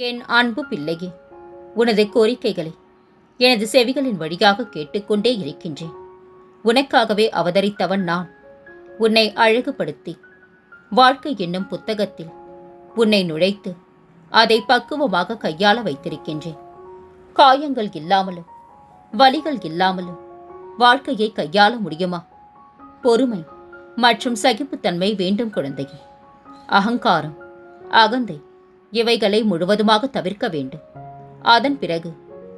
என் அன்பு பிள்ளையே உனது கோரிக்கைகளை எனது செவிகளின் வழியாக கேட்டுக்கொண்டே இருக்கின்றேன். உனக்காகவே அவதரித்தவன் நான். உன்னை அழகுபடுத்தி வாழ்க்கை என்னும் புத்தகத்தில் உன்னை நுழைத்து அதை பக்குவமாக கையாள வைத்திருக்கின்றேன். காயங்கள் இல்லாமலும் வலிகள் இல்லாமலும் வாழ்க்கையை கையாள முடியுமா? பொறுமை மற்றும் சகிப்புத்தன்மை வேண்டும் குழந்தையே. அகங்காரம் அகந்தை இவைகளை முழுவதுமாக தவிர்க்க வேண்டும். அதன் பிறகு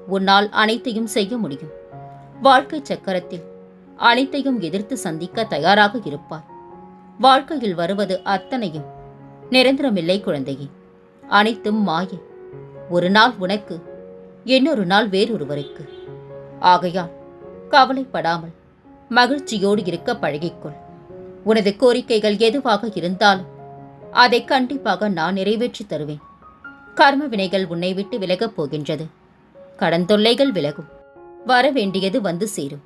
உன்னால் அனைத்தையும் செய்ய முடியும். வாழ்க்கை சக்கரத்தில் அனைத்தையும் எதிர்த்து சந்திக்க தயாராக இருப்பார் வாழ்க்கையில் வருவது அத்தனையும் நிரந்தரமில்லை குழந்தையே. அனைத்தும் மாயை. ஒரு நாள் உனக்கு இன்னொரு நாள் வேறொருவருக்கு. ஆகையால் கவலைப்படாமல் மகிழ்ச்சியோடு இருக்க பழகிக்கொள். உனது கோரிக்கைகள் எதுவாக இருந்தாலும் அதை கண்டிப்பாக நான் நிறைவேற்றி தருவேன். கர்ம வினைகள் உன்னை விட்டு விலகப் போகின்றது. கடன் தொல்லைகள் விலகும். வர வேண்டியது வந்து சேரும்.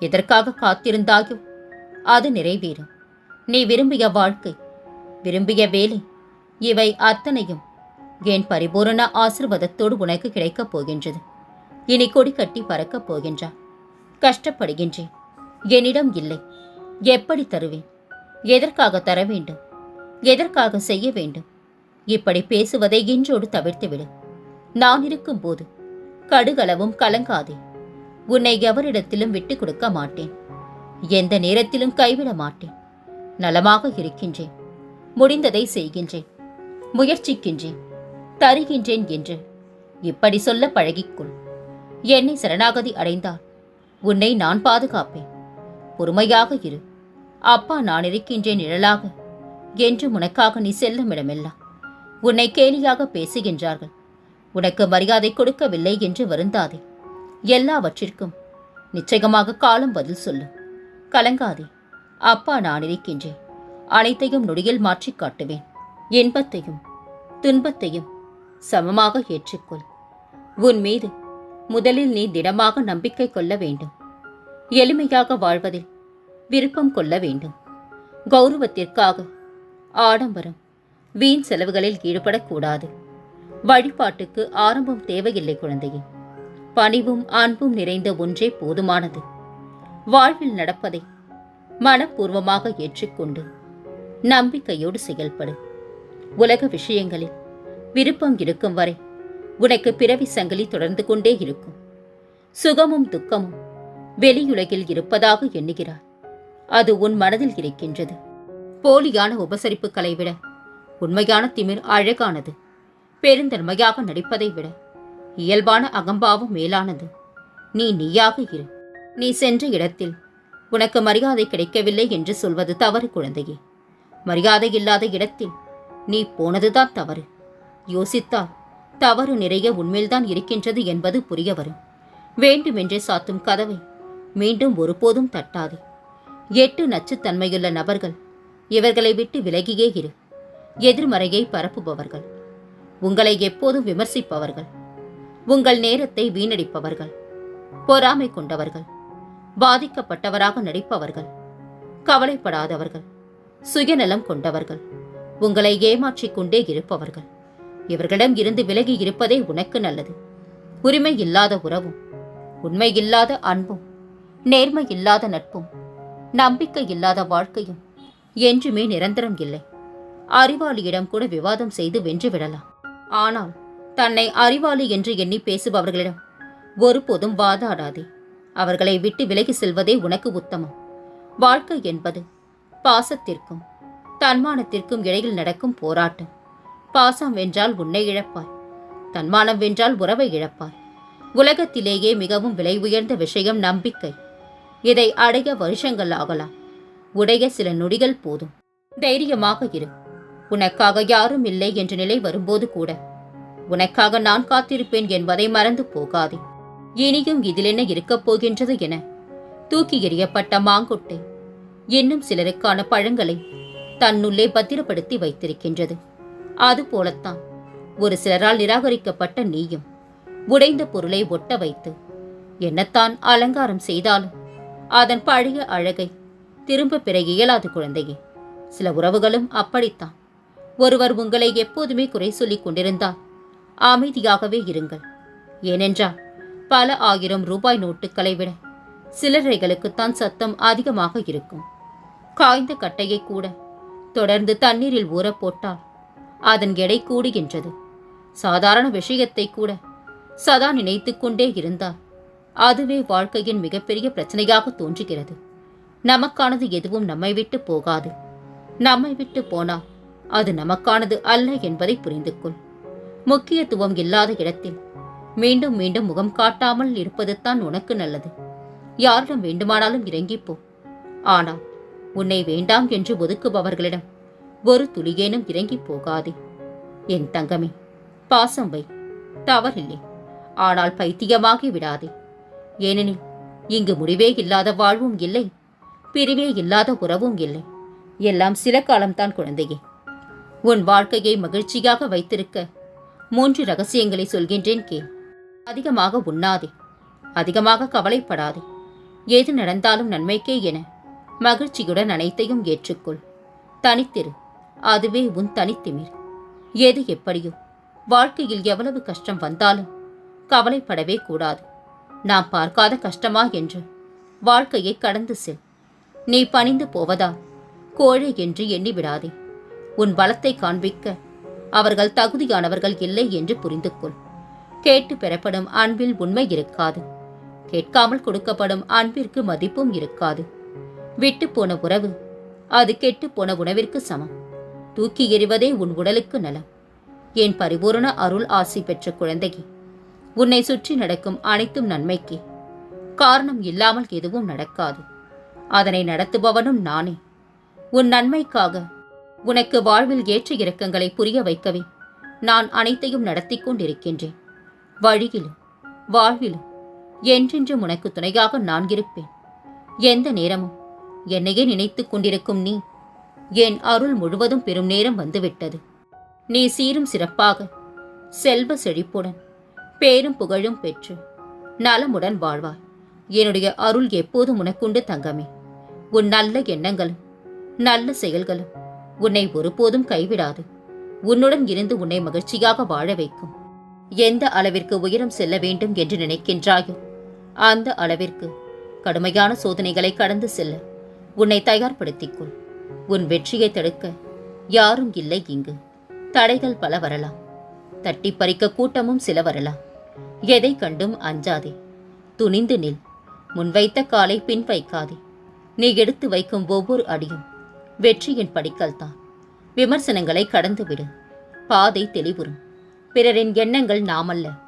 எதற்காக காத்திருந்தாயோ அது நிறைவேறும். நீ விரும்பிய வாழ்க்கை விரும்பிய வேலை இவை அத்தனையும் என் பரிபூரண ஆசிர்வாதத்தோடு உனக்கு கிடைக்கப் போகின்றது. இனி கொடி கட்டி பறக்கப் போகின்றா. கஷ்டப்படுகின்றேன். என்னிடம் இல்லை. எப்படி தருவேன்? எதற்காக தர வேண்டும் எதற்காக செய்ய வேண்டும்? இப்படி பேசுவதை இன்றோடு தவிர்த்துவிடு. நான் இருக்கும் போது கடுகளவும் கலங்காதே. உன்னை எவரிடத்திலும் விட்டுக் கொடுக்க மாட்டேன். எந்த நேரத்திலும் கைவிட மாட்டேன். நலமாக இருக்கின்றேன். முடிந்ததை செய்கின்றேன். முயற்சிக்கின்றேன். தருகின்றேன் என்று. இப்படி சொல்ல பழகிக்கொள். என்னை சரணாகதி அடைந்தால் உன்னை நான் பாதுகாப்பேன். பொறுமையாக இரு. அப்பா நான் இருக்கின்றேன் நிழலாக. என்று உனக்காக நீ செல்லும் இடமெல்லாம். உன்னை கேலியாக பேசுகின்றார்கள். உனக்கு மரியாதை கொடுக்கவில்லை என்று வருந்தாதே. எல்லாவற்றிற்கும் நிச்சயமாக காலம் பதில் சொல்லும் கலங்காதே. அப்பா நான் இருக்கின்றேன். அனைத்தையும் நொடியில் மாற்றிக் காட்டுவேன். இன்பத்தையும் துன்பத்தையும் சமமாக ஏற்றுக்கொள். உன் மீது முதலில் நீ திடமாக நம்பிக்கை கொள்ள வேண்டும். எளிமையாக வாழ்வதில் விருப்பம் கொள்ள வேண்டும். கௌரவத்திற்காக ஆடம்பரம் வீண் செலவுகளில் ஈடுபடக்கூடாது. வழிபாட்டுக்கு ஆரம்பம் தேவையில்லை குழந்தையே. பணிவும் அன்பும் நிறைந்த ஒன்றே போதுமானது. வாழ்வில் நடப்பதை மனப்பூர்வமாக ஏற்றுக்கொண்டு நம்பிக்கையோடு செயல்படு. உலக விஷயங்களில் விருப்பம் இருக்கும் வரை உனக்கு பிறவி சங்கிலி தொடர்ந்து கொண்டே இருக்கும். சுகமும் துக்கமும் வெளியுலகில் இருப்பதாக எண்ணுகிறார். அது உன் மனதில் இருக்கின்றது. போலியான உபசரிப்புகளை விட உண்மையான திமிர் அழகானது. பெருந்தன்மையாக நடிப்பதை விட இயல்பான அகம்பாவம் மேலானது. நீ நீயாக இரு. நீ சென்ற இடத்தில் உனக்கு மரியாதை கிடைக்கவில்லை என்று சொல்வது தவறு குழந்தையே. மரியாதை இல்லாத இடத்தில் நீ போனதுதான் தவறு. யோசித்தால் தவறு நிறைய உண்மையில்தான் இருக்கின்றது என்பது புரிய வரும். வேண்டுமென்றே சாத்தும் கதவை மீண்டும் ஒருபோதும் தட்டாதே. எட்டு நச்சுத்தன்மையுள்ள நபர்கள் இவர்களை விட்டு விலகியே இரு. எதிர்மறையை பரப்புபவர்கள். உங்களை எப்போதும் விமர்சிப்பவர்கள். உங்கள் நேரத்தை வீணடிப்பவர்கள். பொறாமை கொண்டவர்கள். பாதிக்கப்பட்டவராக நடிப்பவர்கள். கவலைப்படாதவர்கள். சுயநலம் கொண்டவர்கள். உங்களை ஏமாற்றிக் கொண்டே இருப்பவர்கள். இவர்களிடம் இருந்து விலகி இருப்பதே உனக்கு நல்லது. உரிமை இல்லாத உறவும் உண்மை இல்லாத அன்பும் நேர்மை இல்லாத நட்பும் நம்பிக்கை இல்லாத வாழ்க்கையும் என்றுமே நிரந்தரம் இல்லை. அறிவாளியிடம் கூட விவாதம் செய்து வென்று விடலாம். ஆனால் தன்னை அறிவாளி என்று எண்ணி பேசுபவர்களிடம் ஒருபோதும் வாதாடாதே. அவர்களை விட்டு விலகி செல்வதே உனக்கு உத்தமம். வாழ்க்கை என்பது பாசத்திற்கும் தன்மானத்திற்கும் இடையில் நடக்கும் போராட்டம். பாசம் வென்றால் உன்னை இழப்பாய். தன்மானம் வென்றால் உறவை இழப்பாய். உலகத்திலேயே மிகவும் விலை உயர்ந்த விஷயம் நம்பிக்கை. இதை அடைய வருஷங்கள் ஆகலாம். உடைய சில நொடிகள் போதும். தைரியமாக இரு. உனக்காக யாரும் இல்லை என்ற நிலை வரும்போது கூட உனக்காக நான் காத்திருப்பேன் என்பதை மறந்து போகாதே. இனியும் இதிலென்ன இருக்கப் போகின்றது என தூக்கி எறியப்பட்ட மாங்கொட்டை இன்னும் சிலருக்கான பழங்களை தன்னுள்ளே பத்திரப்படுத்தி வைத்திருக்கின்றது. அதுபோலத்தான் ஒரு சிலரால் நிராகரிக்கப்பட்ட நீயும் உடைந்த பொருளை ஒட்ட வைத்து என்னத்தான் அலங்காரம் செய்தாலும் அதன் பழைய அழகை திரும்ப பெற இயலாது குழந்தையே. சில உறவுகளும் அப்படித்தான். ஒருவர் உங்களை எப்போதுமே குறை சொல்லிக் கொண்டிருந்தால் அமைதியாகவே இருங்கள். ஏனென்றால் பல ஆயிரம் ரூபாய் நோட்டுகளை விட சில்லறைகளுக்குத்தான் சத்தம் அதிகமாக இருக்கும். காய்ந்த கட்டையை கூட தொடர்ந்து தண்ணீரில் ஊற போட்டால் அதன் எடை கூடுகின்றது. சாதாரண விஷயத்தை கூட சதா நினைத்து கொண்டே இருந்தால் அதுவே வாழ்க்கையின் மிகப்பெரிய பிரச்சனையாக தோன்றுகிறது. நமக்கானது எதுவும் நம்மை விட்டு போகாது. நம்மை விட்டு போனால் அது நமக்கானது அல்ல என்பதை புரிந்து கொள் முக்கியத்துவம் இல்லாத இடத்தில் மீண்டும் மீண்டும் முகம் காட்டாமல் இருப்பது தான் உனக்கு நல்லது. யாரிடம் வேண்டுமானாலும் இறங்கிப் போ ஆனால் உன்னை வேண்டாம் என்று ஒதுக்குபவர்களிடம் ஒரு துளியேனும் இறங்கிப் போகாதே. என் தங்கமே பாசம் வை. தவறில்லை. ஆனால் பைத்தியமாகி விடாதே. ஏனெனில் இங்கு முடிவே இல்லாத வாழ்வும் இல்லை பிரிவே இல்லாத உறவும் இல்லை. எல்லாம் சில காலம்தான் குழந்தையே. உன் வாழ்க்கையை மகிழ்ச்சியாக வைத்திருக்க மூன்று ரகசியங்களை சொல்கின்றேன் கேள் அதிகமாக உண்ணாதே. அதிகமாக கவலைப்படாதே. எது நடந்தாலும் நன்மைக்கே என மகிழ்ச்சியுடன் அனைத்தையும் ஏற்றுக்கொள். தனித்திரு. அதுவே உன் தனித்திமிர். எது எப்படியோ. வாழ்க்கையில் எவ்வளவு கஷ்டம் வந்தாலும் கவலைப்படவே கூடாது. நாம் பார்க்காத கஷ்டமா என்று வாழ்க்கையை கடந்து செல். நீ பணிந்து போவதால் கோழை என்று எண்ணி விடாதே உன் பலத்தை காண்பிக்க. அவர்கள் தகுதியானவர்கள் இல்லை என்று புரிந்து கொள் கேட்டு பெறப்படும் அன்பில் உண்மை இருக்காது. கேட்காமல் கொடுக்கப்படும் அன்பிற்கு மதிப்பும் இருக்காது. விட்டு போன உறவு அது கெட்டுப் போன உணவிற்கு சமம். தூக்கி எறிவதே உன் உடலுக்கு நலம். என் பரிபூரண அருள் ஆசி பெற்ற குழந்தையே உன்னை சுற்றி நடக்கும் அனைத்தும் நன்மைக்கே. காரணம் இல்லாமல் எதுவும் நடக்காது. அதனை நடத்துபவனும் நானே. உன் நன்மைக்காக உனக்கு வாழ்வில் ஏற்ற இறக்கங்களை புரிய வைக்கவே. நான் அனைத்தையும் நடத்தி கொண்டிருக்கின்றேன். வழியிலும் வாழ்விலும் என்றென்றும் உனக்கு துணையாக நான் இருப்பேன். எந்த நேரமும் என்னையே நினைத்து கொண்டிருக்கும் நீ என் அருள் முழுவதும் பெரும் நேரம் வந்துவிட்டது. நீ சீரும் சிறப்பாக செல்வ செழிப்புடன் பேரும் புகழும் பெற்று நலமுடன் வாழ்வாய். என்னுடைய அருள் எப்போதும் உனக்குண்டு தங்கமே. உன் நல்ல எண்ணங்களும் நல்ல செயல்களும் உன்னை ஒருபோதும் கைவிடாது. உன்னுடன் இருந்து உன்னை மகிழ்ச்சியாக வாழ வைக்கும். எந்த அளவிற்கு உயரம் செல்ல வேண்டும் என்று நினைக்கின்றாயோ அந்த அளவிற்கு கடுமையான சோதனைகளை கடந்து செல்ல உன்னை தயார்படுத்திக் கொள் உன் வெற்றியை தடுக்க யாரும் இல்லை இங்கு. தடைகள் பல வரலாம். தட்டி பறிக்க கூட்டமும் சில வரலாம். எதை கண்டும் அஞ்சாதே. துணிந்து நில். முன்வைத்த காலை பின் வைக்காதே நீ எடுத்து வைக்கும் ஒவ்வொரு அடியும் வெற்றியின் படிக்கல் தான். விமர்சனங்களை கடந்துவிடு. பாதை தெளிவுறும். பிறரின் எண்ணங்கள் நாமல்ல.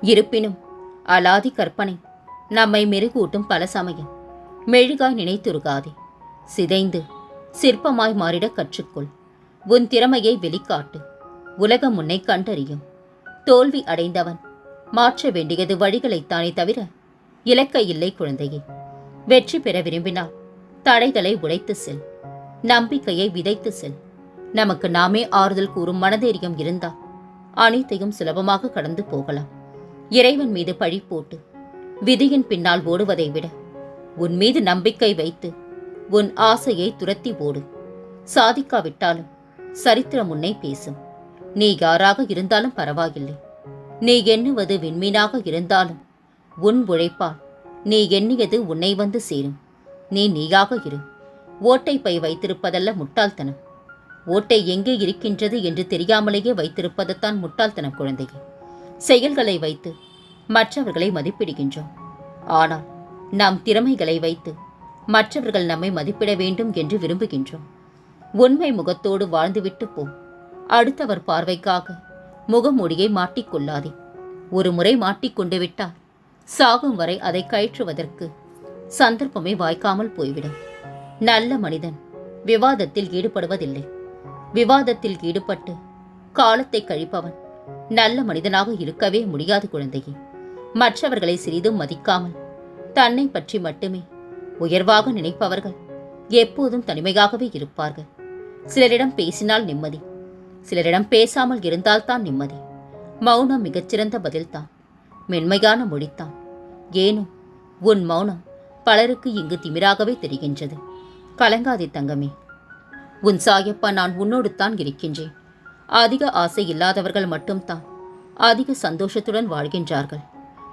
இருப்பினும் அலாதி கற்பனை நம்மை மெருகூட்டும் பல சமயம். மெழுகாய் நினைத்துருகாதே. சிதைந்து சிற்பமாய் மாறிட கற்றுக்கொள். உன் திறமையை வெளிக்காட்டு. உலகம் உன்னை கண்டறியும். தோல்வி அடைந்தவன் மாற்ற வேண்டியது வழிகளைத்தானே தவிர இலக்க இல்லை குழந்தையே. வெற்றி பெற விரும்பினால் தடைகளை உடைத்து செல். நம்பிக்கையை விதைத்து செல். நமக்கு நாமே ஆறுதல் கூறும் மனதைரியம் இருந்தால் அனைத்தையும் சுலபமாக கடந்து போகலாம். இறைவன் மீது பழி போட்டு விதியின் பின்னால் ஓடுவதை விட உன் மீது நம்பிக்கை வைத்து உன் ஆசையை துரத்தி ஓடு. சாதிக்காவிட்டாலும் சரித்திரம் உன்னை பேசும். நீ யாராக இருந்தாலும் பரவாயில்லை. நீ எண்ணுவது விண்மீனாக இருந்தாலும் உன் உழைப்பால் நீ எண்ணியது உன்னை வந்து சேரும். நீ நீயாக இரு. ஓட்டை பை வைத்திருப்பதல்ல முட்டாள்தனம். ஓட்டை எங்கே இருக்கின்றது என்று தெரியாமலேயே வைத்திருப்பதுதான் முட்டாள்தனம் குழந்தையே. செயல்களை வைத்து மற்றவர்களை மதிப்பிடுகின்றோம். ஆனால் நாம் திறமைகளை வைத்து மற்றவர்கள் நம்மை மதிப்பிட வேண்டும் என்று விரும்புகின்றோம். உண்மை முகத்தோடு வாழ்ந்துவிட்டு போ. அடுத்தவர் பார்வைக்காக முகமூடியை மாட்டிக்கொள்ளாதே. ஒரு முறை மாட்டிக்கொண்டு விட்டால் சாகும் வரை அதை கயிற்றுவதற்கு சந்தர்ப்பமே வாய்க்காமல் போய்விடும். நல்ல மனிதன். விவாதத்தில் ஈடுபடுவதில்லை. விவாதத்தில் ஈடுபட்டு காலத்தை கழிப்பவன் நல்ல மனிதனாக இருக்கவே முடியாது குழந்தையே. மற்றவர்களை சிறிதும் மதிக்காமல் தன்னை பற்றி மட்டுமே உயர்வாக நினைப்பவர்கள் எப்போதும் தனிமையாகவே இருப்பார்கள். சிலரிடம் பேசினால் நிம்மதி சிலரிடம் பேசாமல் இருந்தால்தான் நிம்மதி. மௌனம் மிகச்சிறந்த பதில்தான் மென்மையான மொழித்தான் ஏனும் உன் மௌனம் பலருக்கு இங்கு திமிராகவே தெரிகின்றது. கலங்காதே தங்கமே. உன் சாயப்பா நான் உன்னோடு தான் இருக்கின்றேன். அதிக ஆசை இல்லாதவர்கள் மட்டும்தான் அதிக சந்தோஷத்துடன் வாழ்கின்றார்கள்.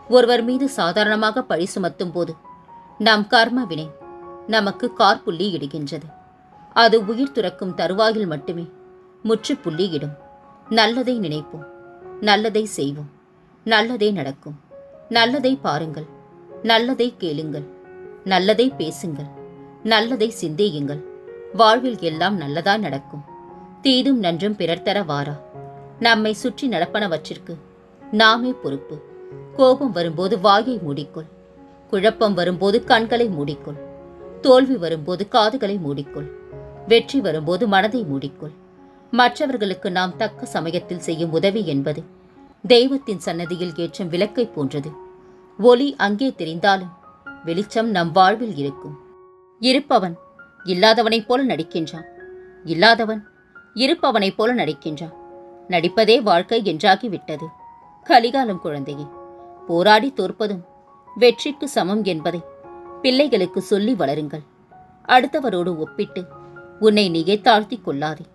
ஒருவர் மீது சாதாரணமாக பழி சுமத்தும் போது நம் கர்ம வினை நமக்கு கார்புள்ளி இடுகின்றது. அது உயிர் துறக்கும் தருவாயில் மட்டுமே முற்றுப்புள்ளி இடும் நல்லதை நினைப்போம் நல்லதை செய்வோம் நல்லதே நடக்கும். நல்லதை பாருங்கள் நல்லதை கேளுங்கள் நல்லதை பேசுங்கள். நல்லதை சிந்தியுங்கள். வாழ்வில் எல்லாம் நல்லதா நடக்கும். தீதும் நன்றும் பிறர் தர வாரா. நம்மை சுற்றி நடப்பனவற்றிற்கு நாமே பொறுப்பு. கோபம் வரும்போது வாயை மூடிக்கொள். குழப்பம் வரும்போது கண்களை மூடிக்கொள். தோல்வி வரும்போது காதுகளை மூடிக்கொள். வெற்றி வரும்போது மனதை மூடிக்கொள். மற்றவர்களுக்கு நாம் தக்க சமயத்தில் செய்யும் உதவி என்பது தெய்வத்தின் சன்னதியில் ஏற்றும் விளக்கை போன்றது. ஒளி அங்கே தெரிந்தாலும் வெளிச்சம் நம் வாழ்வில் இருக்கும். இருப்பவன் இல்லாதவனைப் போல நடிக்கின்றான். இல்லாதவன் இருப்பவனைப் போல நடிக்கின்றான். நடிப்பதே வாழ்க்கை என்றாகிவிட்டது. கலிகாலம் குழந்தையே போராடி தோற்பதும் வெற்றிக்கு சமம் என்பதை பிள்ளைகளுக்கு சொல்லி வளருங்கள். அடுத்தவரோடு ஒப்பிட்டு உன்னை நீயே தாழ்த்திக் கொள்ளாதே.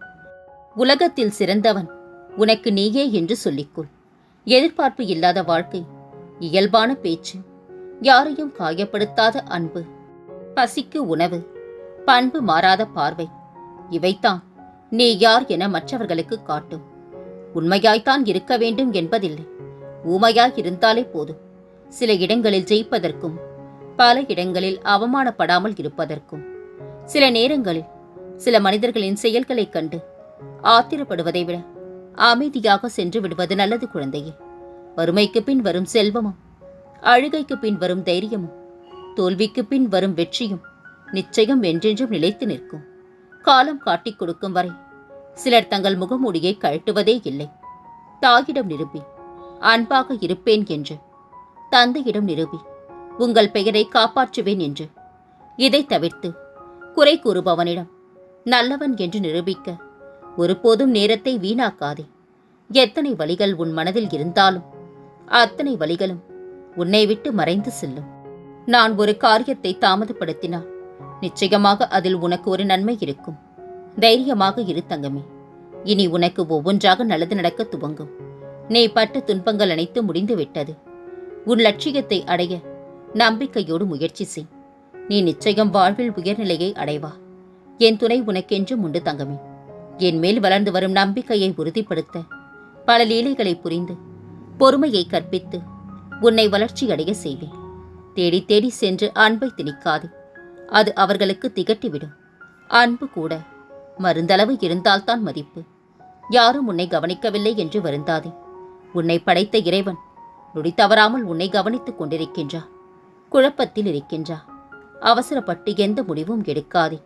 உலகத்தில் சிறந்தவன் உனக்கு நீயே என்று சொல்லிக்கொள். எதிர்பார்ப்பு இல்லாத வாழ்க்கை இயல்பான பேச்சு யாரையும் காயப்படுத்தாத அன்பு பசிக்கு உணவு பண்பு மாறாத பார்வை. இவைத்தான் நீ யார் என மற்றவர்களுக்கு காட்டும். உண்மையாய்த்தான் இருக்க வேண்டும் என்பதில்லை. ஊமையாய் இருந்தாலே போதும். சில இடங்களில் ஜெயிப்பதற்கும் பல இடங்களில் அவமானப்படாமல் இருப்பதற்கும். சில நேரங்களில் சில மனிதர்களின் செயல்களைக் கண்டு ஆத்திரப்படுவதை விட அமைதியாக சென்று விடுவது நல்லது குழந்தையே. வறுமைக்கு பின் வரும் செல்வமும் அழுகைக்கு பின் வரும் தைரியமும் தோல்விக்கு பின் வரும் வெற்றியும் நிச்சயம் என்றென்றும் நிலைத்து நிற்கும். காலம் காட்டிக் கொடுக்கும் வரை சிலர் தங்கள் முகமூடியை கழட்டுவதே இல்லை. தாயிடம் நிரூபி அன்பாக இருப்பேன் என்று. தந்தையிடம் நிரூபி உங்கள் பெயரை காப்பாற்றுவேன் என்று. இதை தவிர்த்து குறை கூறுபவனிடம் நல்லவன் என்று நிரூபிக்க ஒருபோதும் நேரத்தை வீணாக்காதே. எத்தனை வழிகள் உன் மனதில் இருந்தாலும் அத்தனை வழிகளும் உன்னை விட்டு மறைந்து செல்லும். நான் ஒரு காரியத்தை தாமதப்படுத்தினால் நிச்சயமாக அதில் உனக்கு ஒரு நன்மை இருக்கும். தைரியமாக இரு தங்கமே. இனி உனக்கு ஒவ்வொன்றாக நல்லது நடக்க துவங்கும். நீ பட்ட துன்பங்கள் அனைத்து முடிந்துவிட்டது. உன் லட்சியத்தை அடைய நம்பிக்கையோடு முயற்சி செய். நீ நிச்சயம் வாழ்வில் உயர்நிலையை அடைவா. என் துணை உனக்கென்றும் உண்டு தங்கமே. என் மேல் வளர்ந்து வரும் நம்பிக்கையை உறுதிப்படுத்த பல லீலைகளை புரிந்து பொறுமையை கற்பித்து உன்னை வளர்ச்சியடைய செய்வேன். தேடி தேடி சென்று அன்பை திணிக்காதே. அது அவர்களுக்கு திகட்டிவிடும். அன்பு கூட மருந்தளவு இருந்தால்தான் மதிப்பு. யாரும் உன்னை கவனிக்கவில்லை என்று வருந்தாதே. உன்னை படைத்த இறைவன் நொடி தவறாமல் உன்னை கவனித்துக் கொண்டிருக்கின்றா. குழப்பத்தில் இருக்கின்றா. அவசரப்பட்டு எந்த முடிவும் எடுக்காதே.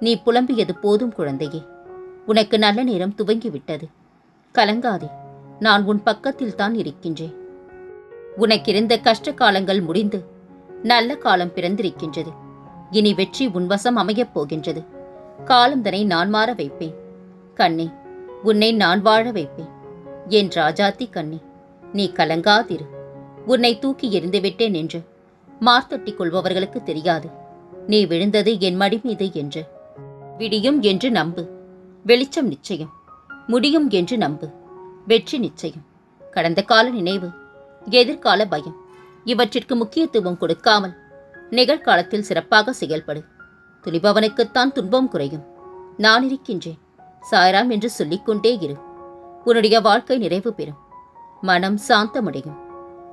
நீ புலம்பியது போதும் குழந்தையே. உனக்கு நல்ல நேரம் துவங்கிவிட்டது. கலங்காதே. நான் உன் பக்கத்தில் தான் இருக்கின்றேன். உனக்கிருந்த கஷ்ட காலங்கள் முடிந்து நல்ல காலம் பிறந்திருக்கின்றது. இனி வெற்றி உன்வசம் அமையப் போகின்றது. காலந்தனை நான் மாற வைப்பேன். கண்ணே உன்னை நான் வாழ வைப்பேன். என் ராஜாத்தி கண்ணே நீ கலங்காதிரு. உன்னை தூக்கி எறிந்துவிட்டேன் என்று மார்த்தட்டி கொள்பவர்களுக்கு தெரியாது. நீ விழுந்தது என் மடி மீது என்று. விடியும் என்று நம்பு. வெளிச்சம் நிச்சயம். முடியும் என்று நம்பு. வெற்றி நிச்சயம். கடந்த கால நினைவு. எதிர்கால பயம். இவற்றிற்கு முக்கியத்துவம் கொடுக்காமல் நிகழ்காலத்தில் சிறப்பாக செயல்படு. துணிபவனுக்குத்தான் துன்பம் குறையும். நான் இருக்கின்றேன். சாய்ராம் என்று சொல்லிக்கொண்டே இரு. உன்னுடைய வாழ்க்கை நிறைவு பெறும். மனம் சாந்தமடையும்.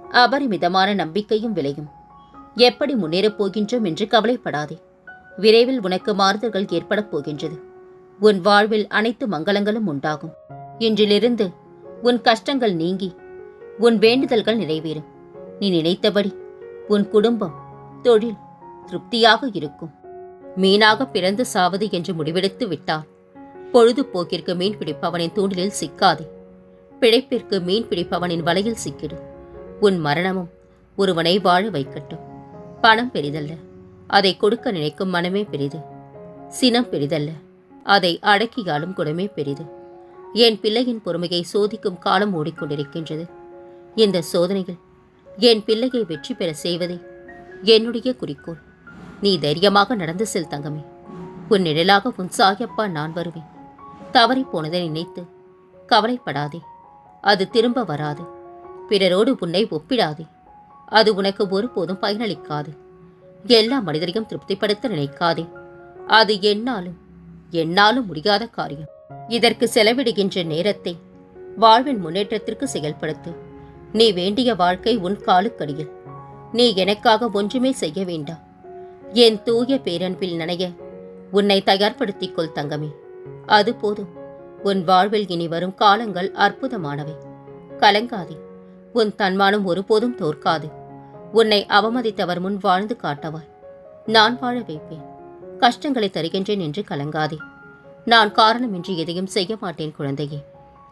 அபரிமிதமான நம்பிக்கையும் விளையும். எப்படி முன்னேறப் போகின்றோம் என்று கவலைப்படாதே. விரைவில் உனக்கு மாறுதல்கள் ஏற்படப் போகின்றது. உன் வாழ்வில் அனைத்து மங்களங்களும் உண்டாகும். இன்றிலிருந்து உன் கஷ்டங்கள் நீங்கி உன் வேண்டுதல்கள் நிறைவேறும். நீ நினைத்தபடி உன் குடும்பம் தொழில் திருப்தியாக இருக்கும். மீனாக பிறந்து சாவது என்று முடிவெடுத்து விட்டால் பொழுதுபோக்கிற்கு மீன் பிடிப்பவனின் தூண்டிலில் சிக்காதே. பிழைப்பிற்கு மீன் பிடிப்பவனின் வலையில் சிக்கிடு. உன் மரணமும் ஒருவனை வாழ வைக்கட்டும். பணம் பெரிதல்ல. அதை கொடுக்க நினைக்கும் மனமே பெரிது. சினம் பெரிதல்ல. அதை அடக்கியாலும் குணமே பெரிது. என் பிள்ளையின் பொறுமையை சோதிக்கும் காலம் ஓடிக்கொண்டிருக்கின்றது. இந்த சோதனையில் என் பிள்ளையை வெற்றி பெற செய்வதே என்னுடைய குறிக்கோள். நீ தைரியமாக நடந்து செல் தங்கமே. உன் நிழலாக உன் சாயப்பா நான் வருவேன். தவறி போனதை நினைத்து கவலைப்படாதே. அது திரும்ப வராது. பிறரோடு உன்னை ஒப்பிடாதே. அது உனக்கு ஒருபோதும் பயனளிக்காது. எல்லா மனிதரையும் திருப்திப்படுத்த நினைக்காதே. அது என்னாலும் என்னாலும் முடியாத காரியம். இதற்கு செலவிடுகின்ற நேரத்தை வாழ்வின் முன்னேற்றத்திற்கு செயல்படுத்து. நீ வேண்டிய வாழ்க்கை உன் காலுக்கடியில். நீ எனக்காக ஒன்றுமே செய்ய வேண்டாம். என் தூய பேரன்பில் நனைய உன்னை தயார்படுத்திக் கொள் தங்கமே. அது போதும். உன் வாழ்வில் இனி வரும் காலங்கள் அற்புதமானவை. கலங்காதே. உன் தன்மானம் ஒருபோதும் தோற்காது. உன்னை அவமதித்தவர் முன் வாழ்ந்து காட்டவாய் நான் வாழ வைப்பேன். கஷ்டங்களை தருகின்றேன் என்று கலங்காதே. நான் காரணமின்றி எதையும் செய்ய மாட்டேன் குழந்தையே.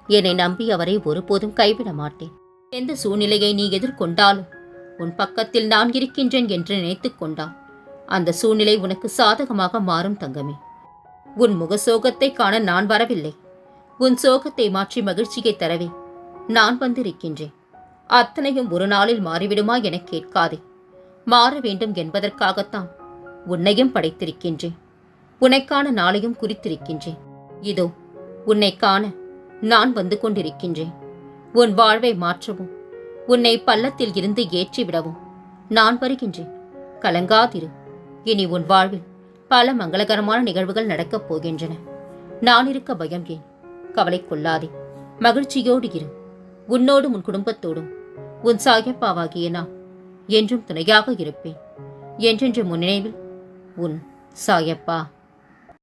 என்னை நம்பி அவரை ஒருபோதும் கைவிட மாட்டேன். எந்த சூழ்நிலையை நீ எதிர்கொண்டாலும் உன் பக்கத்தில் நான் இருக்கின்றேன் என்று நினைத்து கொண்டால் அந்த சூழ்நிலை உனக்கு சாதகமாக மாறும் தங்கமே. உன் முக சோகத்தை காண நான் வரவில்லை. உன் சோகத்தை மாற்றி மகிழ்ச்சியை தரவே நான் வந்திருக்கின்றேன். அத்தனையும் ஒரு நாளில் மாறிவிடுமா என கேட்காதே. மாற வேண்டும் என்பதற்காகத்தான் உன்னையும் படைத்திருக்கின்றேன். உன்னைக்கான நாளையும் குறித்திருக்கின்றேன். இதோ உன்னை காண நான் வந்து கொண்டிருக்கின்றேன். உன் வாழ்வை மாற்றவும். உன்னை பள்ளத்தில் இருந்து ஏற்றிவிடவும் நான் வருகின்றேன். கலங்காதிரு. இனி உன் வாழ்வில் பல மங்களகரமான நிகழ்வுகள் நடக்கப் போகின்றன. நான் இருக்க பயம் ஏன்? கவலை கொள்ளாதே. மகிழ்ச்சியோடு இரு. உன்னோடும் உன் குடும்பத்தோடும். உன் சாயப்பாவாகிய நான் என்றும் துணையாக இருப்பேன். என்றென்று முன்னினைவில் உன் சாயப்பா.